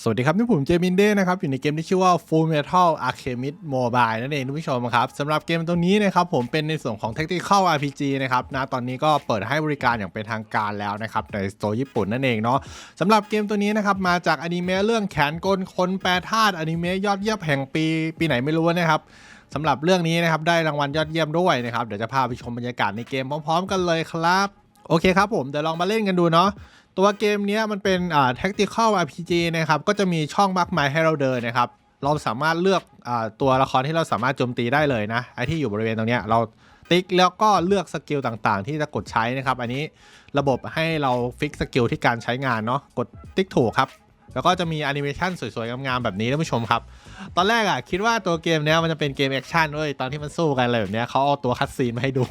สวัสดีครับ นี่ผมเจมินเด้นะครับ อยู่ในเกมที่ชื่อว่า Full Metal Alchemist Mobile นั่นเองทุกผู้ชมครับสำหรับเกมตัวนี้นะครับผมเป็นในส่วนของ Tactical RPG นะครับนะตอนนี้ก็เปิดให้บริการอย่างเป็นทางการแล้วนะครับในสโตร์ญี่ปุ่นนั่นเองเนาะสำหรับเกมตัวนี้นะครับมาจากอนิเมะเรื่องแขนกลคนแปรธาตุอนิเมะยอดเยี่ยมแห่งปีปีไหนไม่รู้นะครับสำหรับเรื่องนี้นะครับได้รางวัลยอดเยี่ยมด้วยนะครับเดี๋ยวจะพาไปชมบรรยากาศในเกมพร้อม ๆ กันเลยครับ โอเคครับผมเดี๋ยวลองมาเล่นกันดูเนาะตัวเกมนี้มันเป็นอ่า tactical RPG นะครับ ก็จะมีช่องมากมายให้เราเดินนะครับ เราสามารถเลือกอาตัวละครที่เราสามารถโจมตีได้เลยนะไอที่อยู่บริเวณตรงเนี้ยเราติ๊กแล้วก็เลือกสกิลต่างๆ ที่จะกดใช้นะครับ อันนี้ระบบให้เราฟิกสกิลที่การใช้งานเนาะกดติ๊กถูกครับ แล้วก็จะมีแอนิเมชันสวยๆ งามๆ แบบนี้ท่านผู้ชมครับ ตอนแรกอะคิดว่าตัวเกมเนี้ยมันจะเป็นเกมแอคชั่นเว้ยตอนที่มันสู้กันอะไรแบบเนี้ยเขาเอาตัวคัดซีนมาให้ดู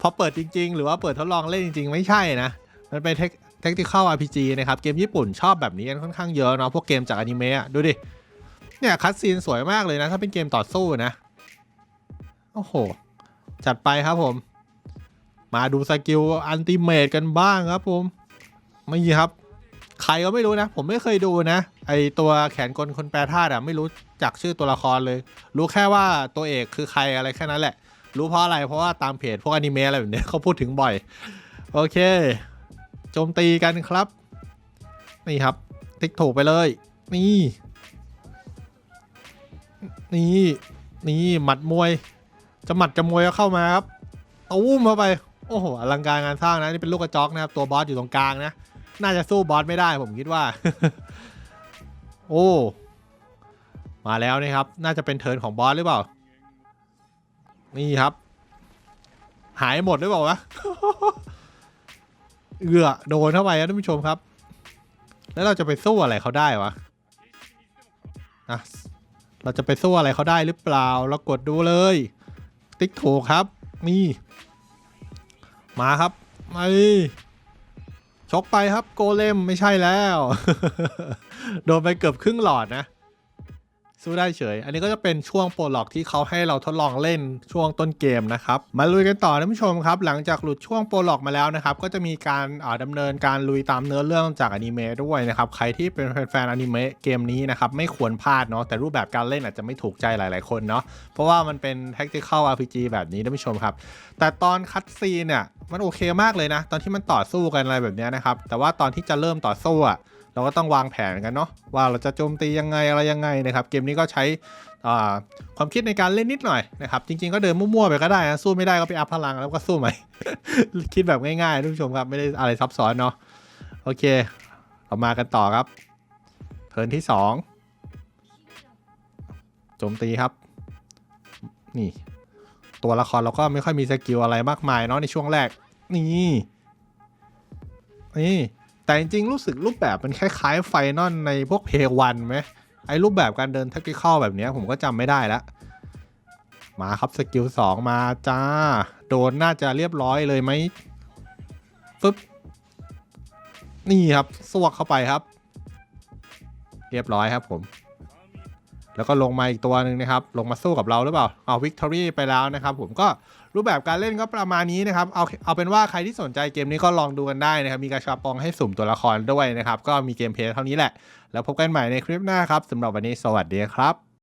พอเปิดจริง ๆ หรือว่าเปิดทดลองเล่นจริง ๆ ไม่ใช่นะ มันเป็นเทค Tactical RPG นะครับเกมญี่ปุ่นชอบแบบนี้กันค่อนข้างเยอะเนาะพวกเกมจากอนิเมะดูดิเนี่ยคัดซีนสวยมากเลยนะ ถ้าเป็นเกมต่อสู้นะโอ้โห จัดไปครับผม มาดูสกิลอันติเมตกันบ้างครับผมไม่ครับ ใครก็ไม่รู้นะ ผมไม่เคยดูนะ ไอตัวแขนกลคนแปรธาตุอะไม่รู้จักชื่อตัวละครเลย รู้แค่ว่าตัวเอกคือใครอะไรแค่นั้นแหละ รู้เพราะอะไรเพราะว่าตามเพจพวกอนิเมะอะไรแบบนี้เขาพูดถึงบ่อย โอเคโจมตีกันครับ นี่ครับ ติ๊กถูกไปเลย นี่ นี่นี่หมัดมวย จะหมัดจะมวยก็เข้ามาครับตู้มเข้าไป โอ้โหอลังการงานสร้างนะ นี่เป็นลูกกระจอกนะครับ ตัวบอสอยู่ตรงกลางนะ น่าจะสู้บอสไม่ได้ผมคิดว่า โอ้ มาแล้วนะครับ น่าจะเป็นเทิร์นของบอสหรือเปล่า นี่ครับ หายหมดหรือเปล่าวะ เอือโดนเข้าไปนะท่านผู้ชมครับ แล้วเราจะไปสู้อะไรเขาได้วะนะเราจะไปสู้อะไรเขาได้หรือเปล่า เรากดดูเลย ติ๊กถูกครับ นี่ มาครับมาดิ ชกไปครับโกเลมไม่ใช่แล้ว โดนไปเกือบครึ่งหลอดนะ สู้ได้เฉย อันนี้ก็จะเป็นช่วงโปรล็อกที่เขาให้เราทดลองเล่นช่วงต้นเกมนะครับ มาลุยกันต่อท่านผู้ชมครับ หลังจากหลุดช่วงโปรล็อกมาแล้วนะครับ ก็จะมีการอ่าดำเนินการลุยตามเนื้อเรื่องจากอนิเมะด้วยนะครับ ใครที่เป็นแฟนๆอนิเมะเกมนี้นะครับ ไม่ควรพลาดเนาะ แต่รูปแบบการเล่นอาจจะไม่ถูกใจหลาย ๆ คนเนาะ เพราะว่ามันเป็น tactical RPG แบบนี้ท่านผู้ชมครับ แต่ตอนคัดซีนเนี่ย มันโอเคมากเลยนะ ตอนที่มันต่อสู้กันอะไรแบบนี้นะครับ แต่ว่าตอนที่จะเริ่มต่อสู้อะ เราก็ต้องวางแผนกันเนาะว่าเราจะโจมตียังไงอะไรยังไงนะครับ เกมนี้ก็ใช้ความคิดในการเล่นนิดหน่อยนะครับ จริง ๆก็เดินมั่วๆไปก็ได้นะสู้ไม่ได้ก็ไปอัพพลังแล้วก็สู้ใหม่คิดแบบง่ายๆท่านผู้ชมครับไม่ได้อะไรซับซ้อนเนาะโอเคเรามากันต่อครับเทิร์นที่สองโจมตีครับ นี่ ตัวละครเราก็ไม่ค่อยมีสกิลอะไรมากมายเนาะในช่วงแรกนี่นี่ แต่จริงๆ รู้สึกรูปแบบมันคล้ายๆไฟนอลในพวกเพย์วันไหมไอ้รูปแบบการเดิน t ท c t i c a l แบบนี้ผมก็จำไม่ได้แล้วมาครับสกิลสองมาจ้า โดนน่าจะเรียบร้อยเลยไหมฟึบนี่ครับสวกเข้าไปครับ เรียบร้อยครับผม แล้วก็ลงมาอีกตัวหนึ่งนะครับ ลงมาสู้กับเราหรือเปล่า เอาวิกตอรี่ไปแล้วนะครับผมก็ รูปแบบการเล่นก็ประมาณนี้นะครับเอาเอาเป็นว่าใครที่สนใจเกมนี้ก็ลองดูกันได้นะครับ มีกระชับปองให้สุ่มตัวละครด้วยนะครับ ก็มีเกมเพลย์เท่านี้แหละ แล้วพบกันใหม่ในคลิปหน้าครับสำหรับวันนี้สวัสดีครับ